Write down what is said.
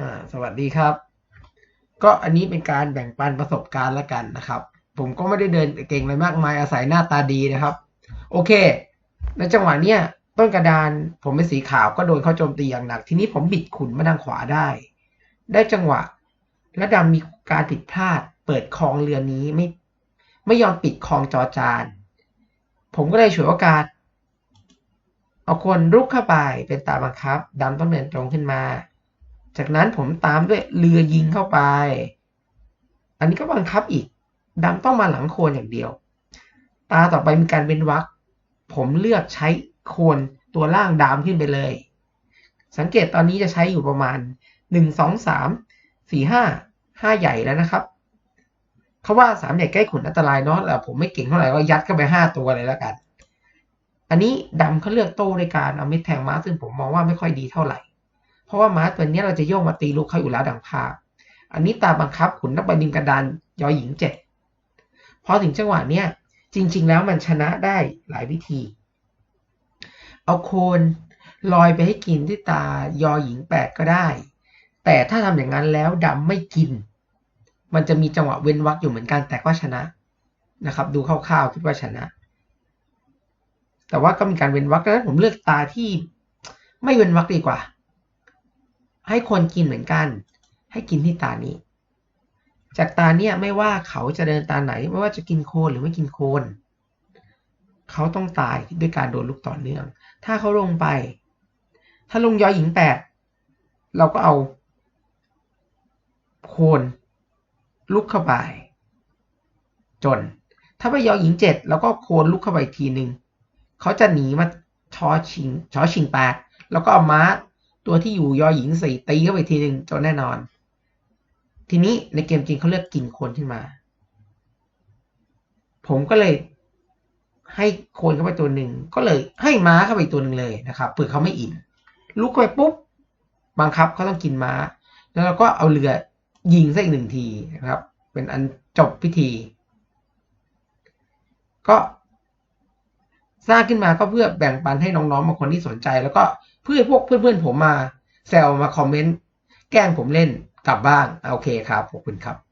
อ่าสวัสดีครับ ก็อันนี้เป็นการแบ่งปันประสบการณ์ละกันนะครับ ผมก็ไม่ได้เดินเก่งอะไรมากมายอาศัยหน้าตาดีนะครับ โอเคในจังหวะเนี้ยต้นกระดานผมเป็นสีขาวก็โดนเขาโจมตีอย่างหนัก ทีนี้ผมบิดขุนมาทางขวาได้ ได้จังหวะและดำมีการผิดพลาด เปิดคลองเรือนี้ไม่ ไม่ยอมปิดคลองจอจาน ผมก็เลยฉวยโอกาสเอาคนรุกเข้าไปเป็นตาบังคับดำต้องเดินตรงขึ้นมา จากนั้นผมตามด้วยเรือยิงเข้าไป อันนี้ก็บังคับอีกดำต้องมาหลังโคนอย่างเดียว ตาต่อไปมีการเว้นวรรคผมเลือกใช้โคนตัวล่างดามขึ้นไปเลย สังเกตตอนนี้จะใช้อยู่ประมาณหนึ่งสองสามสี่ห้าห้าใหญ่แล้วนะครับเขาว่าสามใหญ่ใกล้ขุนอันตรายเนาะแต่ผมไม่เก่งเท่าไหร่ก็ยัดเข้าไปห้าตัวเลยแล้วกัน อันนี้ดำเขาเลือกโต้ในการเอาเม็ดแทงม้าซึ่งผมมองว่าไม่ค่อยดีเท่าไหร่ เพราะว่าม้าตัวนี้เราจะโยกมาตีลูกเขาอยู่แล้วดังภาพ อันนี้ตาบังคับขุนนักบดินกระดานยอหญิงเจ็ดพอถึงจังหวะเนี้ยจริง ๆ แล้วมันชนะได้หลายวิธี เอาโคนลอยไปให้กินที่ตายอหญิงแปดก็ได้ แต่ถ้าทำอย่างนั้นแล้วดำไม่กิน มันจะมีจังหวะเว้นวรรคอยู่เหมือนกันแต่ก็ชนะนะครับ ดูคร่าวๆคิดว่าชนะ แต่ว่าก็มีการเว้นวรรคดังนั้นผมเลือกตาที่ไม่เว้นวรรคดีกว่า ให้คนกินเหมือนกัน ให้กินที่ตานี้ จากตาเนี่ยไม่ว่าเขาจะเดินตาไหน ไม่ว่าจะกินโคนหรือไม่กินโคน เขาต้องตายด้วยการโดนลูกต่อเนื่อง ถ้าเขาลงไป ถ้าลงยอหญิงแปดเราก็เอาโคนลุกเข้าไป จน ถ้าไปยอหญิงเจ็ดแล้วก็โคนลุกเข้าไปทีหนึ่งเขาจะหนีมาชอชิงชอชิงแปดแล้วก็เอาม้า ตัวที่อยู่ยอหญิงสี่ตีเข้าไปทีหนึ่งจนแน่นอน ทีนี้ในเกมจริงเขาเลือกกินคนขึ้นมา ผมก็เลยให้คนเข้าไปตัวหนึ่งก็เลยให้ม้าเข้าไปตัวหนึ่งเลยนะครับเผื่อเขาไม่อินลุกไปปุ๊บบังคับเขาต้องกินม้า แล้วเราก็เอาเรือยิงสักอีกหนึ่งทีนะครับ เป็นอันจบพิธี ก็ สร้างขึ้นมาก็เพื่อแบ่งปันให้น้องๆบางคนที่สนใจ แล้วก็เพื่อพวกเพื่อนๆผมมาแซวมาคอมเมนต์แกล้งผมเล่นกลับบ้างโอเคครับขอบคุณครับ